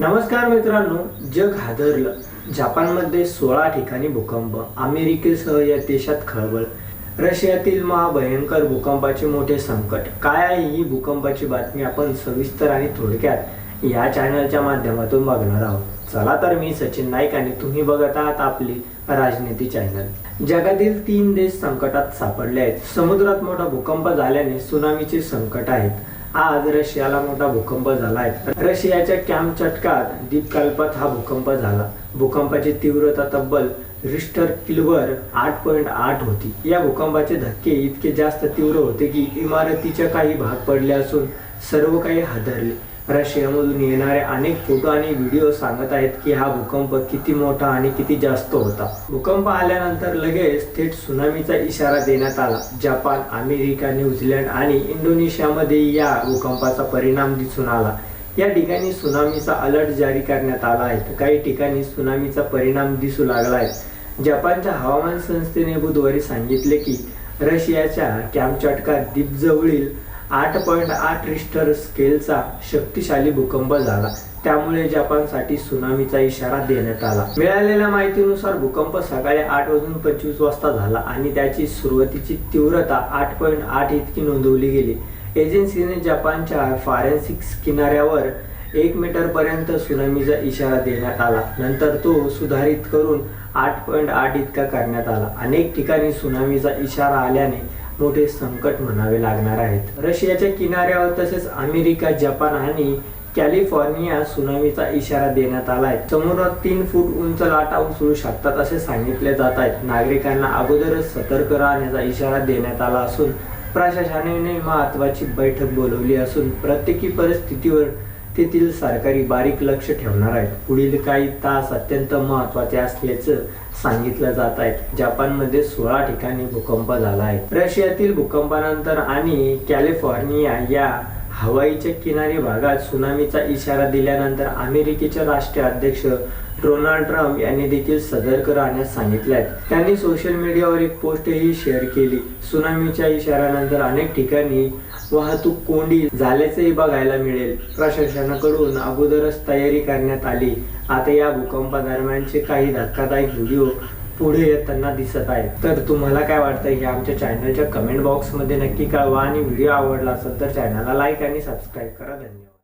नमस्कार मित्रांनो जग हादरलं. जपानमध्ये सोळा ठिकाणी भूकंप अमेरिकेसह या देशात खळबळ रशियातील महाभयंकर भूकंपाचे मोठे संकट. काय आहे ही भूकंपाची बातमी आपण सविस्तर आणि थोडक्यात या चॅनलच्या माध्यमातून बघणार आहोत. चला तर मी सचिन नाईक आणि तुम्ही बघत आहात आपली राजनीती चॅनल जगातील तीन देश संकटात सापडले आहेत. समुद्रात मोठा भूकंप झाल्याने सुनामीचे संकट आहेत. आज रशियाला मोठा भूकंप झाला आहे रशियाच्या कॅम्प चटकात द्वीपकल्पात हा भूकंप झाला. भूकंपाची तीव्रता तब्बल रिस्टर किलवर आठ पॉईंट आठ होती. या भूकंपाचे धक्के इतके जास्त तीव्र होते की इमारतीच्या काही भाग पडले असून सर्व काही हादरले. रशियामधून येणारे अनेक फोटो आणि व्हिडिओ सांगत आहेत की हा भूकंप किती मोठा आणि किती जास्त होता. भूकंप आल्यानंतर लगेच थेट सुनामीचा इशारा देण्यात आला. जपान अमेरिका न्यूझीलंड आणि इंडोनेशियामध्ये या भूकंपाचा परिणाम दिसून आला. या ठिकाणी सुनामीचा अलर्ट जारी करण्यात आला आहे. काही ठिकाणी सुनामीचा परिणाम दिसू लागला आहे. जपानच्या हवामान संस्थेने बुधवारी सांगितले की रशियाच्या कॅम्पचटका द्वीपजवळील आठ पॉईंट आठ रिस्टर स्केलचा शक्तिशाली भूकंप झाला. त्यामुळे जपानसाठी सुनामीचा इशारा देण्यात आला. मिळालेल्या माहितीनुसार भूकंप सकाळी आठ वाजून पंचवीस वाजता झाला आणि त्याची सुरुवातीची तीव्रता आठ पॉईंट आठ इतकी नोंदवली गेली. एजन्सीने जपानच्या फॉरेन्सिक्स किनाऱ्यावर एक मीटर पर्यंत सुनामीचा इशारा देण्यात आला. नंतर तो सुधारित करून आठ पॉईंट आठ इतका करण्यात आला. अनेक ठिकाणी सुनामीचा इशारा आल्याने मोठे संकट म्हणावे लागणार आहेत. रशियाच्या किनाऱ्यावर तसेच अमेरिका जपान आणि कॅलिफोर्निया सुनामीचा इशारा देण्यात आला आहे. समुद्रात तीन फूट उंच लाटा उसळू शकतात असे सांगितले जात आहेत नागरिकांना अगोदरच सतर्क राहण्याचा इशारा देण्यात आला असून प्रशासनाने महत्वाची बैठक बोलवली असून प्रत्येकी परिस्थितीवर तेथील सरकारी बारीक लक्ष ठेवणार आहेत. पुढील काही तास अत्यंत महत्त्वाचे असल्याचं सांगितलं जात आहे. जपानमध्ये सोळा ठिकाणी भूकंप झाला आहे. रशियातील भूकंपानंतर आणि कॅलिफोर्निया या हवाईच्या किनारी भागात सुनामीचा इशारा दिल्यानंतर अमेरिकेचे राष्ट्रीय अध्यक्ष डोनाल्ड ट्रम्प यांनी देखील सतर्क राहण्यास सांगितले आहे त्यांनी सोशल मीडियावर एक पोस्टही शेअर केली. सुनामीच्या इशाऱ्यानंतर अनेक ठिकाणी वाहतूक कोंडी झाल्याचेही बघायला मिळेल. प्रशासनाकडून अगोदरच तयारी करण्यात आली. आता या भूकंपादरम्यानचे काही धक्कादायक व्हिडिओ पुढे येताना दिसत आहेत. तर तुम्हाला काय वाटतं हे आमच्या चॅनलच्या कमेंट बॉक्समध्ये नक्की कळवा आणि व्हिडिओ आवडला असेल तर चॅनलला लाईक आणि सबस्क्राईब करा. धन्यवाद.